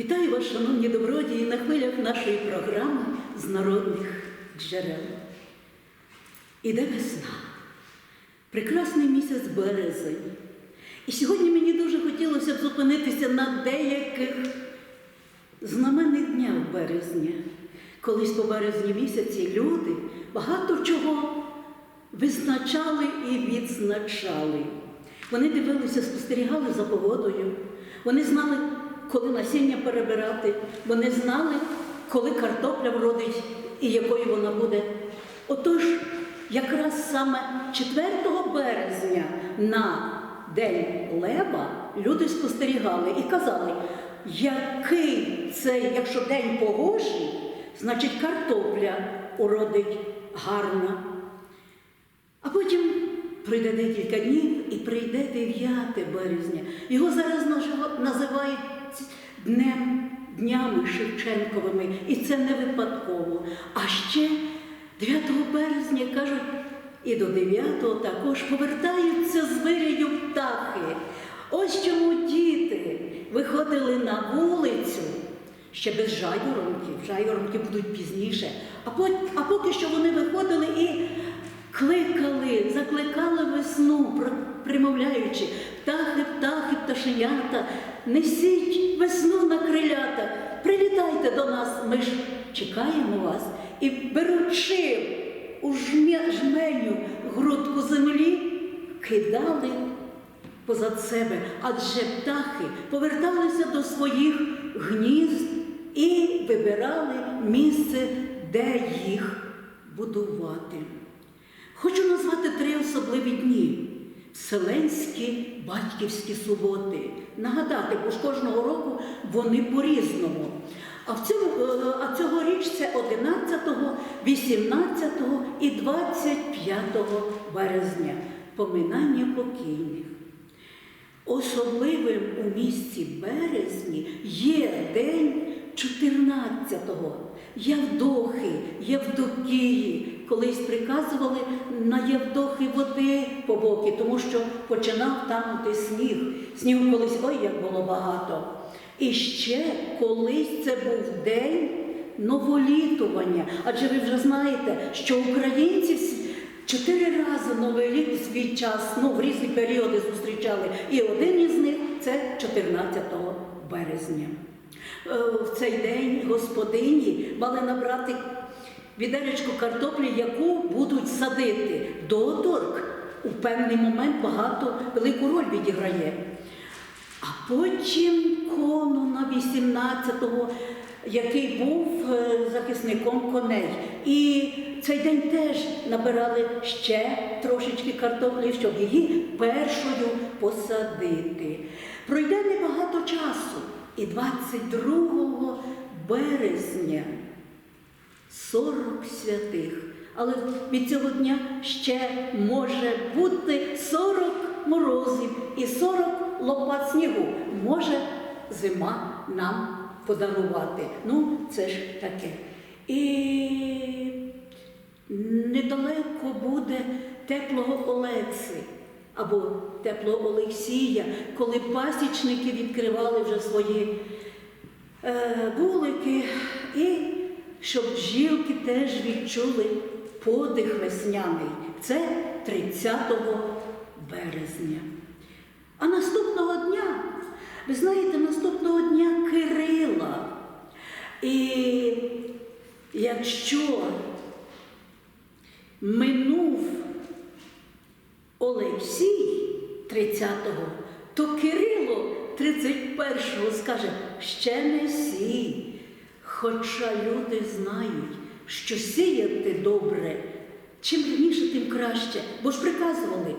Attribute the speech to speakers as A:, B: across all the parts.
A: Вітаю вас, шановні добродії, на хвилях нашої програми з народних джерел. Іде весна, прекрасний місяць березень. І сьогодні мені дуже хотілося б зупинитися на деяких знаменних днях березня. Колись по березні місяці люди багато чого визначали і відзначали. Вони дивилися, спостерігали за погодою. Вони знали, коли насіння перебирати, вони знали, коли картопля вродить і якою вона буде. Отож, якраз саме 4 березня на День Лева люди спостерігали і казали, який це, якщо день погожий, значить картопля уродить гарно. А потім пройде декілька днів і прийде 9 березня. Його зараз називають днем, днями Шевченковими, і це не випадково. А ще 9 березня кажуть, і до 9 також повертаються з вирію птахи. Ось чому діти виходили на вулицю. Ще без жайворонків, жайворонки будуть пізніше. А поки що вони виходили і кликали, закликали весну, примовляючи птахи, птахи, пташенята, несіть весну на крилятах, привітайте до нас, ми ж чекаємо вас. І беручи у жменю грудку землі, кидали позад себе, адже птахи поверталися до своїх гнізд і вибирали місце, де їх особливі дні. Вселенські батьківські суботи. Нагадати, бо ж кожного року вони по-різному. А, в цьому, е, а цьогоріч це 11, 18 і 25 березня поминання покійних. Особливим у місті березні є день 14-го. Явдохи, Євдокії. Колись приказували на Євдохи води по боки, тому що починав танути сніг. Снігу колись ой як було багато. І ще колись це був день новолітування. Адже ви вже знаєте, що українці Чотири рази Новий в свій час, ну в різні періоди зустрічали. І один із них це 14 березня. Е, В цей день господині мали набрати відеречку картоплі, яку будуть садити. Доторк у певний момент багато велику роль відіграє. А потім кону на 18-го, який був е, захисником коней. І цей день теж набирали ще трошечки картоплі, щоб її першою посадити. Пройде небагато часу. І 22 березня 40 святих. Але від цього дня ще може бути 40 морозів і 40 лопат снігу. Може зима нам подарувати. Ну, це ж таке. І недалеко буде теплого Олекси або теплого Олексія, коли пасічники відкривали вже свої е, вулики, і щоб бджілки теж відчули подих весняний. Це 30 березня. А наступного дня, ви знаєте, наступного дня Кирила. І якщо минув Олексій 30-го, то Кирило 31-го скаже, ще не сій. Хоча люди знають, що сіяти добре, чим раніше, тим краще. Бо ж приказували,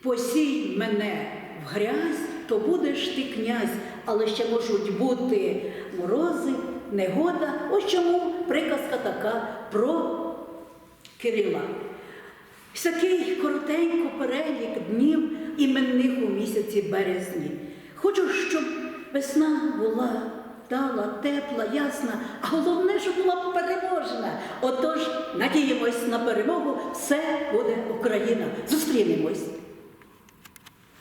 A: посій мене в грязь, то будеш ти князь, але ще можуть бути морози, негода. Ось чому приказка така про Кирила. Ось Такий коротенько перелік днів іменних у місяці березні. Хочу, щоб весна була вдала, тепла, ясна, а головне, щоб була переможна. Отож, надіємось на перемогу, все буде Україна. Зустрінемось.